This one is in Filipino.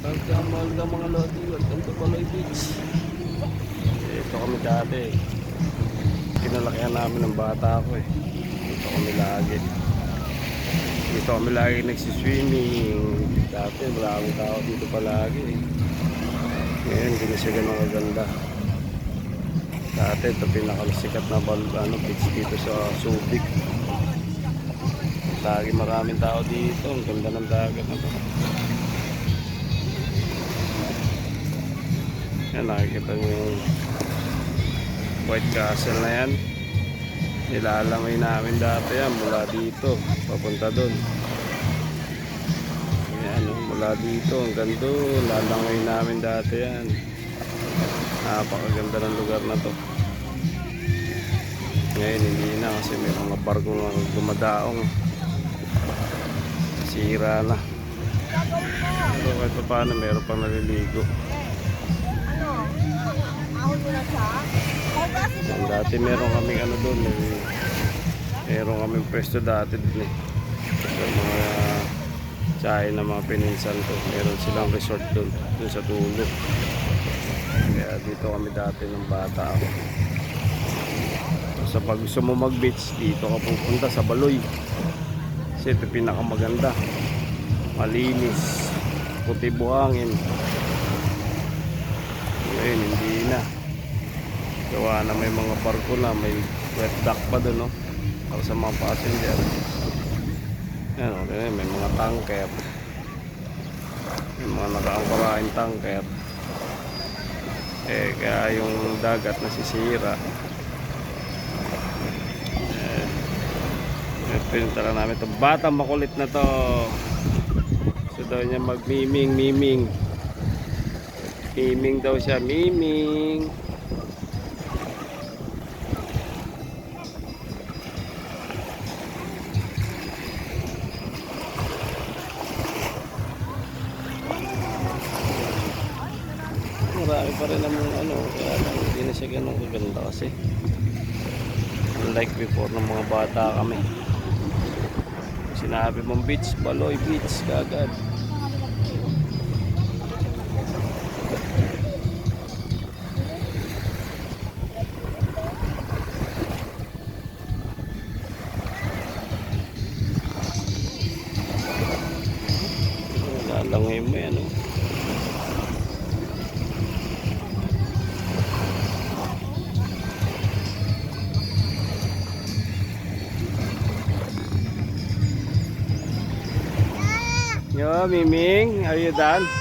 Pagkamal ng mga lodi, welcome to Paloy Beach. Ito kami dati. Kinalakihan namin ng bata ako eh. Dito kami lagi. Dito kami lagi nagsiswimming. Dati maraming tao dito palagi eh. Ngayon, hindi na siya ganun kaganda. Dati ito pinakasikat na bal, ano, beach dito sa Subic. Lagi maraming tao dito. Ang ganda ng dagat na to. Yan, nakikita nyo yung White Castle na yan. Nilalangoy namin dati yan mula dito, papunta doon. Yan, oh, mula dito hanggang doon, lalangoy namin dati yan. Napakaganda ng lugar na to. Ngayon hindi na kasi may mga barko na dumadaong. Sira na. Pero kahit pa paano meron pang naliligo. Dati meron kaming ano doon, may, meron kaming pwesto dati doon eh. Sa mga tsahe ng mga pininsan ko, meron silang resort doon, doon sa tulo. Kaya dito kami dati ng bata ako. Sa pag gusto mo mag-beach, dito ka pupunta sa Baloy. Kasi ito pinakamaganda. Malinis. Puti buhangin. Ngayon, hindi na. Gawa na may mga barko na, may wet dock pa doon, no? Para sa mga passenger. Yan, okay, may mga tanker. May mga nakaangkarahin tanker. Eh, kaya yung dagat nasisira. Eh, pinunta lang namin ito. Batang makulit na to. Gusto daw niya mag-miming, miming. Miming daw siya, miming. Marami pa rin namang ano, kaya lang hindi na siya ganun kaganda kasi. Unlike before ng mga bata kami. Sinabi mong beach, Baloy Beach kagad. Lalangay mo yan, oh. Yo, Miming, are you done?